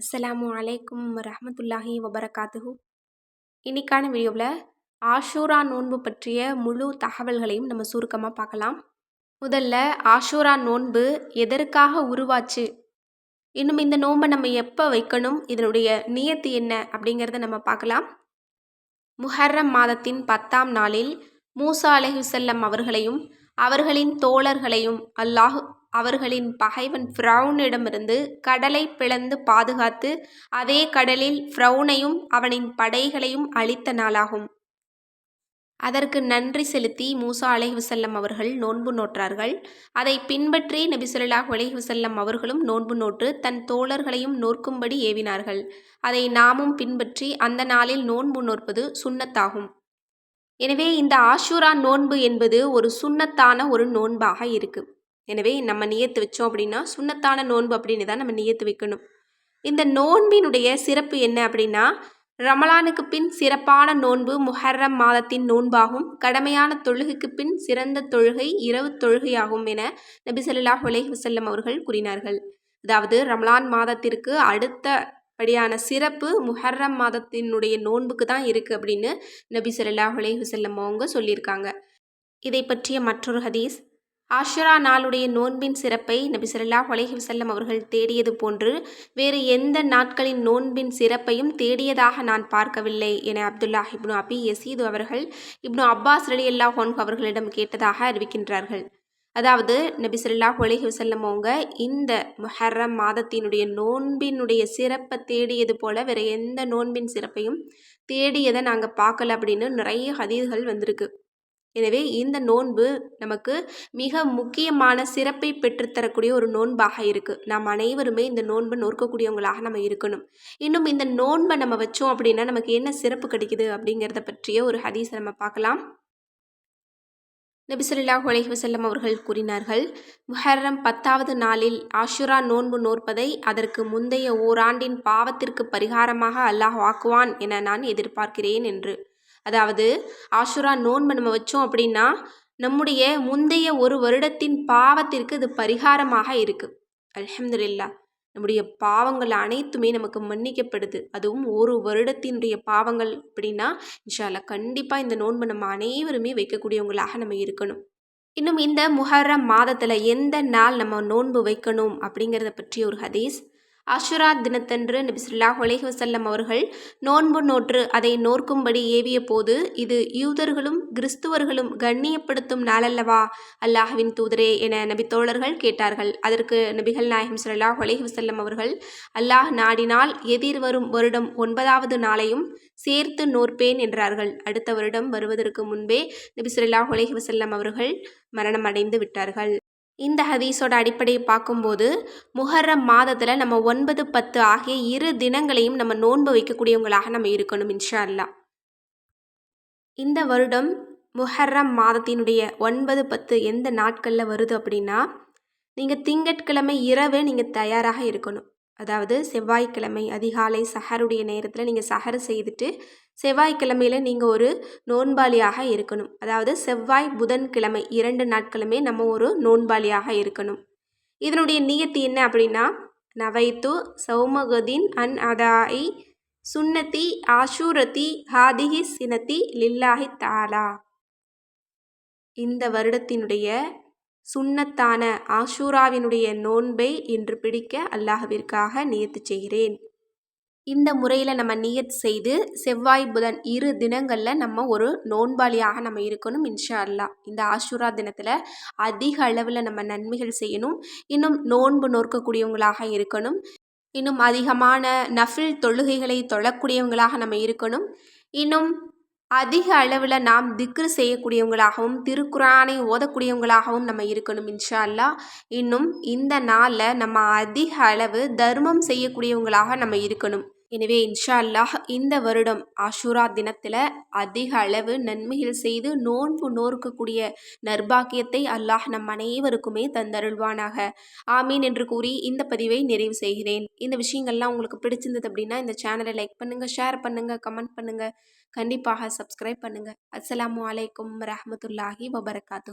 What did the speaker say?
அஸ்லாம் அலைக்கும் ரஹமத்துல்லாஹி வபரகாத்துஹூ. இன்னைக்கான வீடியோவில் ஆஷூரா நோன்பு பற்றிய முழு தகவல்களையும் நம்ம சுருக்கமாக பார்க்கலாம். முதல்ல ஆஷூரா நோன்பு எதற்காக உருவாச்சு? இன்னும் இந்த நோன்பை நம்ம எப்போ வைக்கணும்? இதனுடைய நியத்து என்ன? அப்படிங்கிறத நம்ம பார்க்கலாம். முஹர்ரம் மாதத்தின் பத்தாம் நாளில் மூசா அலஹுசல்லம் அவர்களையும் அவர்களின் தோழர்களையும் அல்லாஹ் அவர்களின் பகைவன் ஃப்ரௌனிடமிருந்து கடலை பிளந்து பாதுகாத்து அதே கடலில் ஃப்ரௌனையும் அவனின் படைகளையும் அழித்த நாளாகும். அதற்கு நன்றி செலுத்தி மூசா அலைஹுசல்லம் அவர்கள் நோன்பு நோற்றார்கள். அதை பின்பற்றி நபிசுல்லாஹ் அலைஹுசல்லம் அவர்களும் நோன்பு நோற்று தன் தோழர்களையும் நோற்கும்படி ஏவினார்கள். அதை நாமும் பின்பற்றி அந்த நாளில் நோன்பு நோற்பது சுண்ணத்தாகும். எனவே இந்த ஆஷூரா நோன்பு என்பது ஒரு சுண்ணத்தான ஒரு நோன்பாக இருக்குது எனவே நம்ம நியத்து வச்சோம் அப்படின்னா சுண்ணத்தான நோன்பு அப்படின்னு தான் நம்ம நியத்து வைக்கணும். இந்த நோன்பினுடைய சிறப்பு என்ன அப்படின்னா ரமலானுக்கு பின் சிறப்பான நோன்பு முஹர்ரம் மாதத்தின் நோன்பாகும். கடமையான தொழுகைக்கு பின் சிறந்த தொழுகை இரவு தொழுகையாகும் என நபிசல்லாஹ் சொல்லாஹ் வசல்லம் அவர்கள் கூறினார்கள். அதாவது ரமலான் மாதத்திற்கு அடுத்த படியான சிறப்பு முஹர்ரம் மாதத்தினுடைய நோன்புக்கு தான் இருக்குது அப்படின்னு நபி சொல்லாஹ் உலஹி வசல்லம் அவங்க சொல்லியிருக்காங்க. இதை பற்றிய மற்றொரு ஹதீஸ் ஆஷுரா நாளுடைய நோன்பின் சிறப்பை நபி சொல்லா செல்லம் அவர்கள் தேடியது போன்று வேறு எந்த நாட்களின் நோன்பின் சிறப்பையும் தேடியதாக நான் பார்க்கவில்லை என அப்துல்லா இப்னு அபி யசீது அவர்கள் இப்னு அப்பாஸ் அலி அல்லா ஹோன் அவர்களிடம் கேட்டதாக அறிவிக்கின்றார்கள். அதாவது நபி சொல்லா அலைஹி வசல்லம் அவங்க இந்த மொஹர்ரம் மாதத்தினுடைய நோன்பினுடைய சிறப்பை தேடியது போல வேறு எந்த நோன்பின் சிறப்பையும் தேடியதை நாங்கள் பார்க்கல அப்படின்னு நிறைய ஹதீதுகள் வந்திருக்கு. எனவே இந்த நோன்பு நமக்கு மிக முக்கியமான சிறப்பை பெற்றுத்தரக்கூடிய ஒரு நோன்பாக இருக்குது நாம் அனைவருமே இந்த நோன்பை நோற்கக்கூடியவங்களாக நம்ம இருக்கணும். இன்னும் இந்த நோன்பை நம்ம வச்சோம் அப்படின்னா நமக்கு என்ன சிறப்பு கிடைக்குது அப்படிங்கிறத பற்றிய ஒரு ஹதீஸை நம்ம பார்க்கலாம். நபிசல்லாஹ் அலைஹி வசல்லம் அவர்கள் கூறினார்கள் முஹர்ரம் பத்தாவது நாளில் ஆஷுரா நோன்பு நோற்பதை அதற்கு முந்தைய ஓராண்டின் பாவத்திற்கு பரிகாரமாக அல்லாஹ் வாக்குவான் என நான் எதிர்பார்க்கிறேன் என்று. அதாவது ஆஷுரா நோன்பு நம்ம வச்சோம் அப்படின்னா நம்முடைய முந்தைய ஒரு வருடத்தின் பாவத்திற்கு இது பரிகாரமாக இருக்குது அலமதுல்லா நம்முடைய பாவங்கள் அனைத்துமே நமக்கு மன்னிக்கப்படுது. அதுவும் ஒரு வருடத்தினுடைய பாவங்கள் அப்படின்னா இன்ஷால்லா கண்டிப்பாக இந்த நோன்பு நம்ம அனைவருமே வைக்கக்கூடியவங்களாக நம்ம இருக்கணும். இன்னும் இந்த முஹர்ரம் மாதத்தில் எந்த நாள் நம்ம நோன்பு வைக்கணும் அப்படிங்கிறத பற்றிய ஒரு ஹதீஸ் அஷுரா தினத்தன்று நபிசுல்லாஹ் அலேஹி அவர்கள் நோன்பு நோற்று அதை நோர்க்கும்படி ஏவிய போது இது யூதர்களும் கிறிஸ்துவர்களும் கண்ணியப்படுத்தும் நாளல்லவா? அல்லாஹுவின் தூதரே என நபி தோழர்கள் கேட்டார்கள். அதற்கு நபிகள் நாயகம் சல்லாஹ் அலேஹி அவர்கள் அல்லாஹ் நாடினால் எதிர் வரும் வருடம் ஒன்பதாவது நாளையும் சேர்த்து நோற்பேன் என்றார்கள். அடுத்த வருடம் வருவதற்கு முன்பே நபி சொல்லாஹ் வசல்லம் அவர்கள் மரணம் அடைந்து விட்டார்கள். இந்த ஹதீஸோட அடிப்படையை பார்க்கும்போது முஹர்ரம் மாதத்தில் நம்ம ஒன்பது பத்து ஆகிய இரு தினங்களையும் நம்ம நோன்பு வைக்கக்கூடியவங்களாக நம்ம இருக்கணும் இன்ஷா அல்லா இந்த வருடம் முஹர்ரம் மாதத்தினுடைய ஒன்பது பத்து எந்த நாட்களில் வருது அப்படின்னா நீங்கள் திங்கட்கிழமை இரவு நீங்கள் தயாராக இருக்கணும். அதாவது செவ்வாய்க்கிழமை அதிகாலை சஹருடைய நேரத்தில் நீங்கள் சஹர் செய்துட்டு செவ்வாய்க்கிழமையில் நீங்கள் ஒரு நோன்பாளியாக இருக்கணும். அதாவது செவ்வாய் புதன்கிழமை இரண்டு நாட்களுமே நம்ம ஒரு நோன்பாளியாக இருக்கணும். இதனுடைய நியத்தி என்ன அப்படின்னா நவைத்து சௌமகதின் அன் அதாயி சுன்னதி ஆஷூரதி ஹாதிஹி சினத்தி லில்லாஹி தாலா இந்த வருடத்தினுடைய சுண்ணத்தான ஆஷூராவினுடைய நோன்பை இன்று பிடிக்க அல்லாஹவிற்காக நியத்து செய்கிறேன். இந்த முறையில் நம்ம நியத் செய்து செவ்வாய் புதன் இரு தினங்களில் நம்ம ஒரு நோன்பாளியாக நம்ம இருக்கணும் இன்ஷா அல்லா. இந்த ஆஷுரா தினத்தில் அதிக அளவில் நம்ம நன்மைகள் செய்யணும். இன்னும் நோன்பு நோக்கக்கூடியவங்களாக இருக்கணும். இன்னும் அதிகமான நஃபில் தொழுகைகளை தொழக்கூடியவங்களாக நம்ம இருக்கணும். இன்னும் அதிக அளவில் நாம் திக்ரு செய்யக்கூடியவங்களாகவும் திருக்குறானை ஓதக்கூடியவங்களாகவும் நம்ம இருக்கணும் இன்ஷா அல்லா இன்னும் இந்த நாளில் நம்ம அதிக அளவு தர்மம் செய்யக்கூடியவங்களாக நம்ம இருக்கணும். எனவே இன்ஷா அல்லாஹ் இந்த வருடம் ஆஷூரா தினத்தில் அதிக அளவு நன்மைகள் செய்து நோன்பு நோர்க்கக்கூடிய நர்பாக்கியத்தை அல்லாஹ் நம் அனைவருக்குமே தந்தருள்வானாக. ஆமீன் என்று கூறி இந்த பதிவை நிறைவு செய்கிறேன். இந்த விஷயங்கள்லாம் உங்களுக்கு பிடிச்சிருந்தது அப்படின்னா இந்த சேனலை லைக் பண்ணுங்கள் ஷேர் பண்ணுங்கள் கமெண்ட் பண்ணுங்கள் கண்டிப்பாக சப்ஸ்கிரைப் பண்ணுங்கள் அஸ்லாம் வலைக்கம் ரஹமத்துல்லாஹி வபரகாத்து